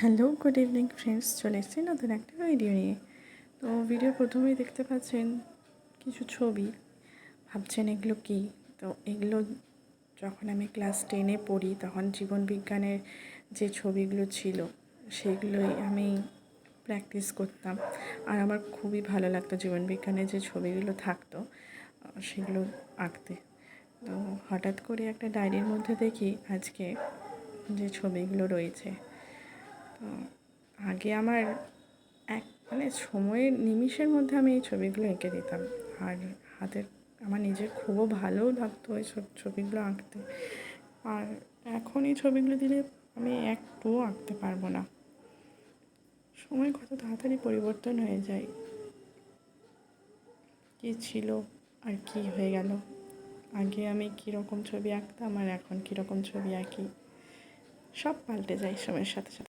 Hello, good evening friends, চলে এসেছি নতুন একটা ভিডিও নিয়ে। তো ভিডিও প্রথমেই দেখতে পাচ্ছেন কিছু ছবি। ভাবছেন এগুলো কী? তো এগুলো যখন আমি ক্লাস টেনে পড়ি, তখন জীবন বিজ্ঞানের যে ছবিগুলো ছিল, সেগুলোই আমি প্র্যাকটিস করতাম। আর আমার খুবই ভালো লাগতো জীবন বিজ্ঞানের যে ছবিগুলো থাকতো সেগুলো আঁকতে। তো হঠাৎ করে একটা ডায়েরির মধ্যে দেখি, আজকে যে ছবিগুলো রয়েছে আগে আমার এক মানে সময়ের নিমিষের মধ্যে আমি এই ছবিগুলো এঁকে দিতাম। আর হাতের, আমার নিজের খুবও ভালোও লাগতো ওই সব ছবিগুলো আঁকতে। আর এখন এই ছবিগুলো দিলে আমি একটুও আঁকতে পারব না। সময় কত তাড়াতাড়ি পরিবর্তন হয়ে যায়। কী ছিল আর কি হয়ে গেল? আগে আমি কীরকম ছবি আঁকতাম আর এখন কীরকম ছবি আঁকি? সব পাল্টে যায় সময়ের সাথে সাথে।